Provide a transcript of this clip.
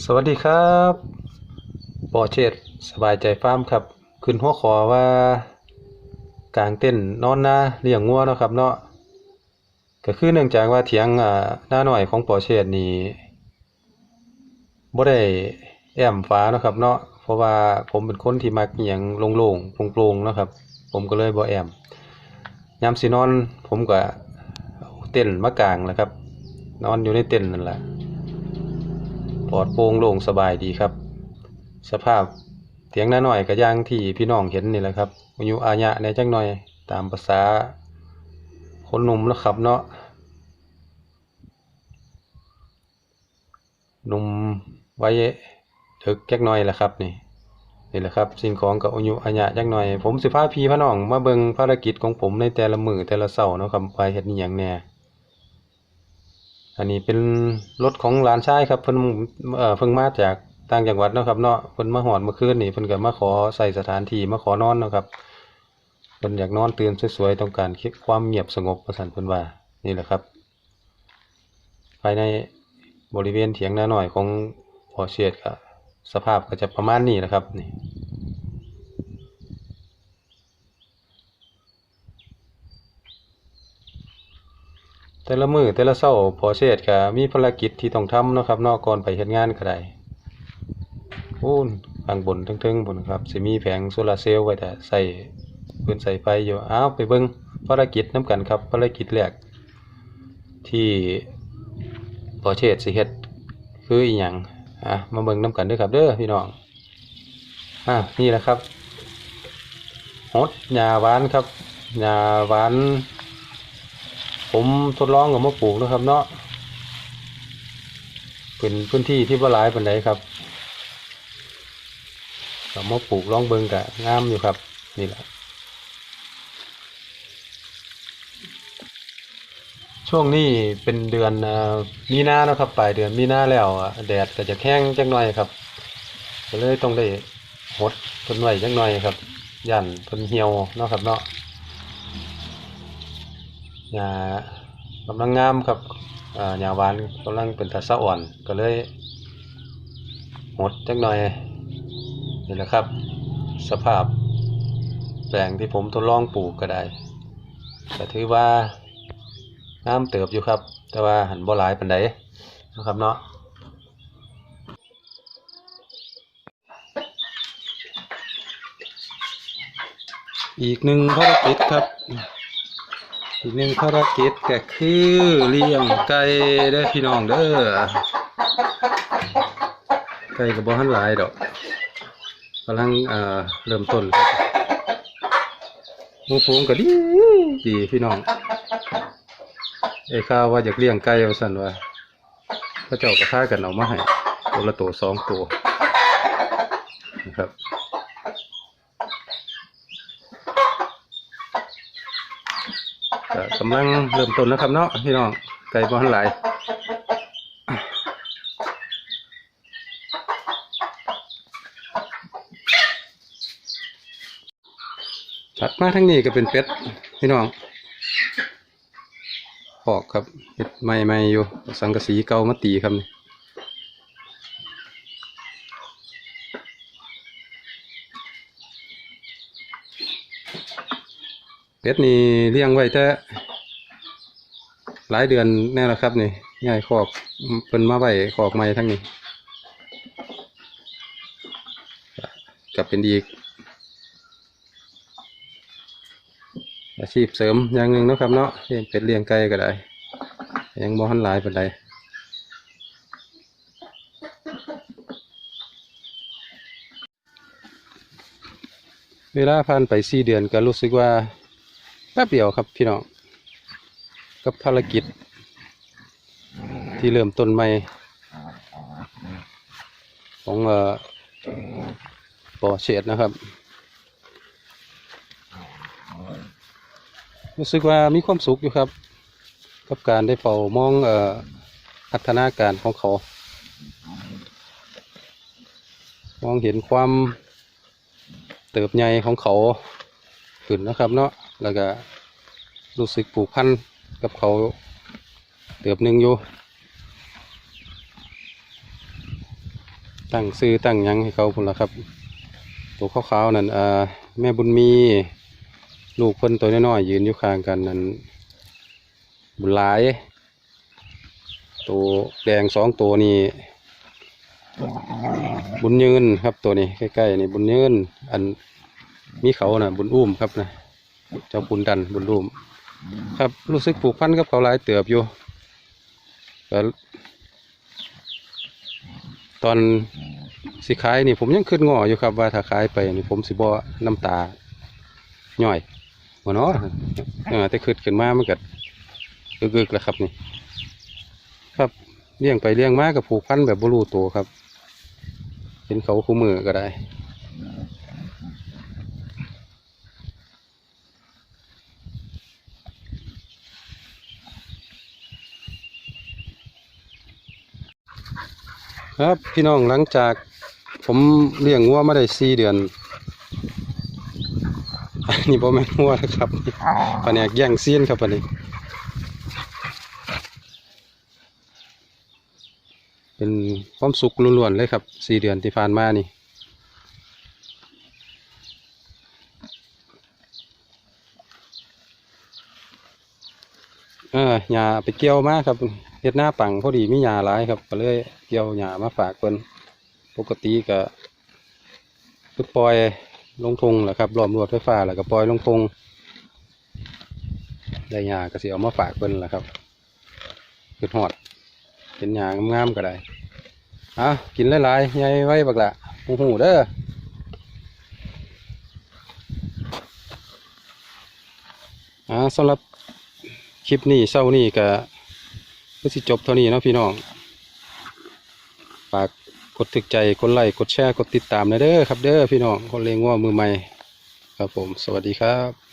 สวัสดีครับปอเชษสบายใจฟาร์มครับ ขึ้นหัวขอว่ากลางเต้นนอนนาเลี้ยงงัวเนาะครับเนาะก็คือเนื่องจากว่าเถียงอ่าหน้าหน่อยของปอเชษฐ์นี่บ่ได้แอมฟ้าเนาะครับเนาะเพราะว่าผมเป็นคนที่มักอิหยังโล่งๆโปร่งๆเนาะครับ ผมก็เลยบ่แอมยามสินอน ผมก็เอาเต็นมากางแล้วครับ นอนอยู่ในเต็นนั่นแหละ ปลอดโปร่งโล่งสบายดีครับ สภาพเถียงนาหน่อยก็อย่างที่พี่น้องเห็นนี่แหละครับอายุอาญะในจักหน่อยตามภาษาคนหนุ่มแล้วครับเนาะหนุ่มไว้ถึกจักหน่อยแหละครับนี่นี่แหละครับสิ่งของกับอายุอาญะจักหน่อย ผมสิพาพี่พาน้องมาเบิ่งภารกิจของผมในแต่ละมือแต่ละเช้าเนาะครับไปเฮ็ดอีหยังแน่ อันนี้เป็นรถของหลานชายครับเพิ่นเอ่อเพิ่งมาจากต่างจังหวัดเนาะครับเนาะเพิ่นมาฮอดเมื่อคืนนี่เพิ่นก็มาขอใส่สถานที่มาขอนอนเนาะครับเพิ่นอยากนอนตื่นสวยๆต้องการความเงียบสงบว่าซั่นเพิ่นว่านี่แหละครับ ภายในบริเวณเถียงนาหน่อยของพอเชษฐ์ก็สภาพก็จะประมาณนี้แหละครับนี่ แต่ละมือแต่ละเช้าพอเชษฐ์ก็มีภารกิจที่ต้องทำนะครับนาะก่อนไปเฮ็ดงานก็ได้พูนข้างบนเทิงๆพุ่นครับสิมีแผงโซลาเซลล์ไว้แต่ใส่พื้นใส่ไฟอยู่อ้าวไปเบิ่งภารกิจนํกันครับภารกิจแรกที่พอเชษฐ์สิเฮ็ดคืออีหยังอะมาเบิ่งนํกันด้อครับเด้อพี่น้องอะนี่แหละครับฮดหญ้าหวานครับหญ้าหวาน ผมทดลองกับมาปลูกนะครับเนาะเป็นพื้นที่ที่บ่หลายปานใดครับกับมาปลูกลองเบิงกะงามอยู่ครับ นี่แหละช่วงนี้เป็นเดือนมีนาเนาะครับปลายเดือนมีนาแล้วแดดก็จะแห้งจักหน่อยครับก็เลยต้องได้หดเพิ่นไว้จักหน่อยครับย่านเพิ่นเหี่ยวเนาะครับเนาะ หญ้ากำลังงามครับอ่าหญ้าหวานกำลังเป็นตาสะอ่อนก็เลยหดจักหน่อยนี่แหละครับ สภาพแปลงที่ผมทดลองปลูกก็ได้ก็ถือว่างามเติบอยู่ครับ แต่ว่าหันบ่หลายปานใดนะครับเนาะอีกหนึ่งภารกิจครับ อีกหนึ่งภารกิจก็คือเลี้ยงไก่เด้อพี่น้องเด้อไก่กับบ่หันหลายดอกกำลังเอ่อเริ่มต้นมูฟูงก็ดีดีพี่น้องไอ้ข้าว่าอยากเลี้ยงไก่เอาสันว่าพระเจ้าก็พากันเอามาให้ตัวละตัวสองตัวนะครับ ก็กำลังเริ่มต้นนะครับเนาะพี่น้องไก่บ้านหลายถัดมาทั้งนี้ก็เป็นเป็ดพี่น้องหอกครับเป็ดใหม่ๆอยู่ สังกะสีเก่ามาตีครับนี่ เป็ดนี่เลี้ยงไว้แต่หลายเดือนแน่ละครับนี่ง่ายขอกเป็นมาไว้ขอกใหม่ทั้งนี้ก็กับเป็นอีก อาชีพเสริมอย่างหนึ่งนะครับเนาะเลี้ยงเป็ดเลี้ยงไก่ก็ได้ ยังบ่ทันหลายปานใดเวลาผ่านไปสี่เดือนก็รู้สึกว่า แป๊บเดียวครับพี่น้องกับภารกิจ ที่เริ่มต้นใหม่ ของเอ่อปอเชดนะครับ รู้สึกว่ามีความสุขอยู่ครับ กับการได้เฝ้ามองเอ่อพัฒนาการของเขา มองเห็นความเติบใหญ่ของเขาขึ้นนะครับเนาะ แล้วก็รู้สึกผูกพันกับเขาเติบหนึ่งอยู่ ตั้งซื้อตั้งยังให้เขาพุ่นละครับ ตัวขาวๆนั่นอ่าแม่บุญมีลูกเพิ่นตัวน้อยๆยืนอยู่ข้างกันนั่นบุญหลาย ตัวแดงสองตัวนี้บุญยืนครับตัวนี้ใกล้ๆนี่บุญยืนอันมีเขาน่ะบุญอุ้มครับนะ เจ้าบุญดันบุญอุ้มครับ รู้สึกผูกพันกับเขาหลายเติบอยู่ก็ตอนสิขายนี่ผมยังขึ้นงออยู่ครับ ว่าถ้าขายไปนี่ผมสิบ่น้ำตาย่อยบ่เนาะแต่ขึ้นขึ้นมามันก็กึกๆแล้วครับนี่ ครับเลี้ยงไปเลี้ยงมากับผูกพันแบบบ่รู้ตัวครับ เห็นเขาคู่มือก็ได้ ครับพี่น้องหลังจากผมเลี้ยงวัวมาได้สี่เดือนอันนี้บ่แม่นวัวนะครับปนแนกแย่งซีนครับอันนี้ เป็นความสุขล้วนๆเลยครับสี่เดือนที่ผ่านมานี่เออหญ้าไปเกี่ยวมาครับ เฮ็ดหน้าปังพอดีมีหญ้าหลายครับ ก็เลยเกี่ยวหญ้ามาฝากเพิ่นปกติก็คือปล่อยลงทงแหละครับล้อมรวดไฟฟ้าแล้วก็ปล่อยลงทงได้หญ้าก็สิเอามาฝากเพิ่นแหละครับคือฮอดเห็นหญ้างามๆก็ได้อะกินหลายๆใหญ่ไว้บักละหูหูเด้ออ่าสำหรับคลิปนี้เศร้านี้ก็ ก็สิจบเท่านี้นะพี่น้องฝากกดถึกใจกดไลค์กดแชร์กดติดตามนะเด้อครับเด้อพี่น้องคนเลงว่ามือใหม่ครับผม สวัสดีครับ